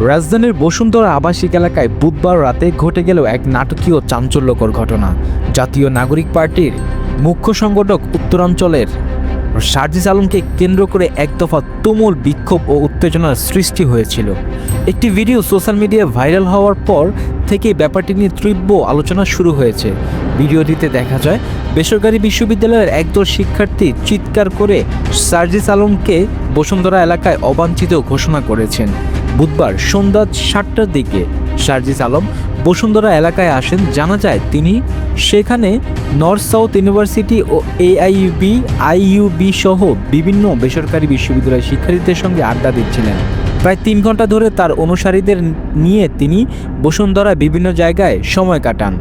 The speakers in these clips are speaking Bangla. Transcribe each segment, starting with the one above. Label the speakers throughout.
Speaker 1: রাজধানীর বসুন্ধরা আবাসিক এলাকায় বুধবার রাতে ঘটে গেল এক নাটকীয় চাঞ্চল্যকর ঘটনা। জাতীয় নাগরিক পার্টির মুখ্য সংগঠক উত্তরাঞ্চলের সার্জিস আলমকে কেন্দ্র করে এক দফা তুমুল বিক্ষোভ ও উত্তেজনার সৃষ্টি হয়েছিল। একটি ভিডিও সোশ্যাল মিডিয়ায় ভাইরাল হওয়ার পর থেকে ব্যাপারটি নিয়ে তীব্র আলোচনা শুরু হয়েছে। ভিডিওটিতে দেখা যায়, বেসরকারি বিশ্ববিদ্যালয়ের একদল শিক্ষার্থী চিৎকার করে সার্জিস আলমকে বসুন্ধরা এলাকায় অবাঞ্ছিত ঘোষণা করেছেন। বুধবার সন্ধ্যা সাতটার দিকে সার্জিস আলম বসুন্ধরা এলাকায় আসেন। জানা যায়, তিনি সেখানে নর্থ সাউথ ইউনিভার্সিটি ও এআইইউবি, আইইউবি সহ বিভিন্ন বেসরকারি বিশ্ববিদ্যালয়ের শিক্ষার্থীদের সঙ্গে আড্ডা দিচ্ছিলেন। প্রায় তিন ঘণ্টা ধরে তার অনুসারীদের নিয়ে তিনি বসুন্ধরা বিভিন্ন জায়গায় সময় কাটান।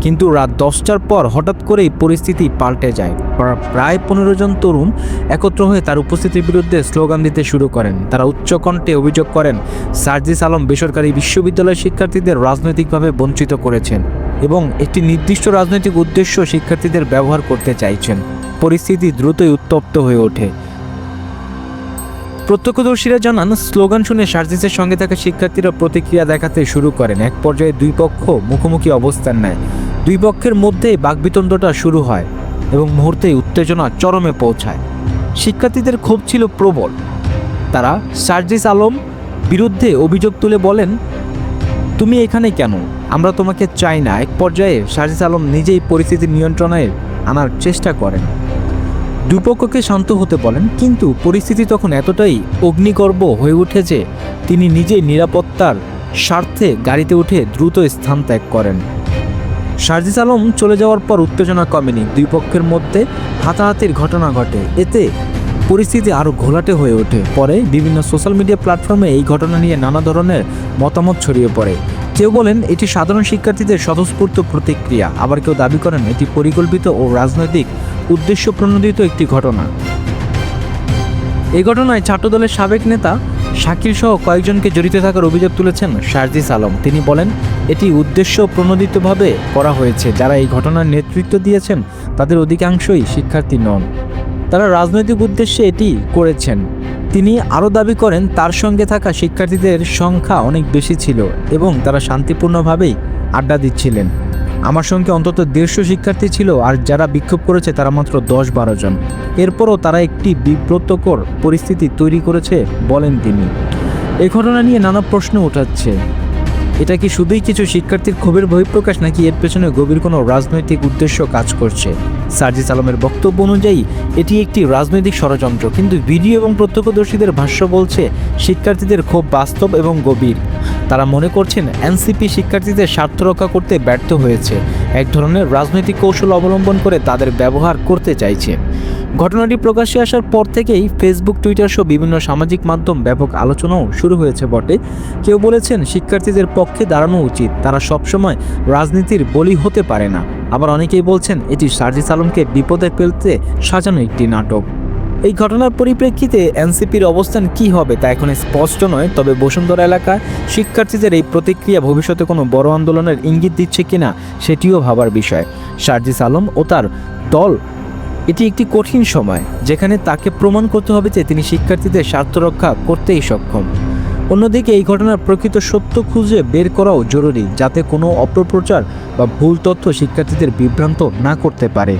Speaker 1: কিন্তু রাত দশটার পর হঠাৎ করেই পরিস্থিতি পাল্টে যায়। প্রা- প্রায় পনেরো জন তরুণ একত্র হয়ে তার উপস্থিতির বিরুদ্ধে স্লোগান দিতে শুরু করেন। তারা উচ্চকণ্ঠে অভিযোগ করেন, সার্জিস আলম বেসরকারি বিশ্ববিদ্যালয়ের শিক্ষার্থীদের রাজনৈতিকভাবে বঞ্চিত করেছেন এবং একটি নির্দিষ্ট রাজনৈতিক উদ্দেশ্য শিক্ষার্থীদের ব্যবহার করতে চাইছেন। পরিস্থিতি দ্রুতই উত্তপ্ত হয়ে ওঠে। প্রত্যক্ষদর্শীরা জানান, স্লোগান শুনে সার্জিসের সঙ্গে থাকা শিক্ষার্থীরা প্রতিক্রিয়া দেখাতে শুরু করেন। এক পর্যায়ে দুই পক্ষ মুখোমুখি অবস্থান নেয়। দুই পক্ষের মধ্যেই বাকবিতণ্ডটা শুরু হয়। এবং মুহূর্তেই উত্তেজনা চরমে পৌঁছায়। শিক্ষার্থীদের ক্ষোভ ছিল প্রবল। তারা সার্জিস আলম বিরুদ্ধে অভিযোগ তুলে বলেন, তুমি এখানে কেন? আমরা তোমাকে চাই না। এক পর্যায়ে সার্জিস আলম নিজেই পরিস্থিতি নিয়ন্ত্রণে আনার চেষ্টা করেন। দুপক্ষকে শান্ত হতে বলেন, কিন্তু পরিস্থিতি তখন এতটাই অগ্নিগর্ভ হয়ে উঠে যে তিনি নিজেই নিরাপত্তার স্বার্থে গাড়িতে উঠে দ্রুত স্থান ত্যাগ করেন। সার্জিস আলম চলে যাওয়ার পর উত্তেজনা কমেনি। দুই পক্ষের মধ্যে হাতাহাতির ঘটনা ঘটে। এতে পরিস্থিতি আরও ঘোলাটে হয়ে ওঠে। পরে বিভিন্ন সোশ্যাল মিডিয়া প্ল্যাটফর্মে এই ঘটনা নিয়ে নানা ধরনের মতামত ছড়িয়ে পড়ে। কেউ বলেন, এটি সাধারণ শিক্ষার্থীদের স্বতঃস্ফূর্ত প্রতিক্রিয়া। আবার কেউ দাবি করেন, এটি পরিকল্পিত ও রাজনৈতিক উদ্দেশ্য প্রণোদিত একটি ঘটনা। এই ঘটনায় ছাত্রদলের সাবেক নেতা শাকিল সহ কয়েকজনকে জড়িত থাকার অভিযোগ তুলেছেন শারজিস আলম। তিনি বলেন, এটি উদ্দেশ্য প্রণোদিতভাবে করা হয়েছে। যারা এই ঘটনার নেতৃত্ব দিয়েছেন, তাদের অধিকাংশই শিক্ষার্থী নন। তারা রাজনৈতিক উদ্দেশ্যে এটি করেছেন। তিনি আরও দাবি করেন, তার সঙ্গে থাকা শিক্ষার্থীদের সংখ্যা অনেক বেশি ছিল এবং তারা শান্তিপূর্ণভাবেই আড্ডা দিচ্ছিলেন। আমার সঙ্গে অন্তত দেড়শো শিক্ষার্থী ছিল আর যারা বিক্ষোভ করেছে তারা মাত্র দশ বারো জন। এরপরও তারা একটি বিব্রতকর পরিস্থিতি তৈরি করেছে বলেন তিনি। এ ঘটনা নিয়ে নানা প্রশ্ন উঠাচ্ছে। এটা কি শুধুই কিছু শিক্ষার্থীর ক্ষোভের বহিঃপ্রকাশ নাকি এর পেছনে গভীর কোনো রাজনৈতিক উদ্দেশ্য কাজ করছে? সার্জিস আলমের বক্তব্য অনুযায়ী, এটি একটি রাজনৈতিক ষড়যন্ত্র, কিন্তু ভিডিও এবং প্রত্যক্ষদর্শীদের ভাষ্য বলছে, শিক্ষার্থীদের ক্ষোভ বাস্তব এবং গভীর। তারা মনে করছেন এনসিপি শিক্ষার্থীদের স্বার্থ রক্ষা করতে ব্যর্থ হয়েছে। এক ধরনের রাজনৈতিক কৌশল অবলম্বন করে তাদের ব্যবহার করতে চাইছে। ঘটনাটি প্রকাশ্যে আসার পর থেকেই ফেসবুক, টুইটার সহ বিভিন্ন সামাজিক মাধ্যম ব্যাপক আলোচনাও শুরু হয়েছে বটে। কেউ বলেছেন শিক্ষার্থীদের পক্ষে দাঁড়ানো উচিত, তারা সবসময় রাজনীতির বলি হতে পারে না। আবার অনেকেই বলছেন, এটি সার্জিস আলমকে বিপদে ফেলতে সাজানো একটি নাটক। এই ঘটনার পরিপ্রেক্ষিতে এনসিপির অবস্থান কি হবে তা এখন স্পষ্ট নয়, তবে বসুন্ধরা এলাকায় শিক্ষার্থীদের এই প্রতিক্রিয়া ভবিষ্যতে কোনো বড় আন্দোলনের ইঙ্গিত দিচ্ছে কিনা সেটিও ভাবার বিষয়। সার্জিস আলম ও তার দল, এটি একটি কঠিন সময়, যেখানে তাকে প্রমাণ করতে হবে যে তিনি শিক্ষার্থীদের স্বার্থ রক্ষা করতেই সক্ষম। অন্যদিকে এই ঘটনার প্রকৃত সত্য খুঁজে বের করাও জরুরি, যাতে কোনো অপপ্রচার বা ভুল তথ্য শিক্ষার্থীদের বিভ্রান্ত না করতে পারে।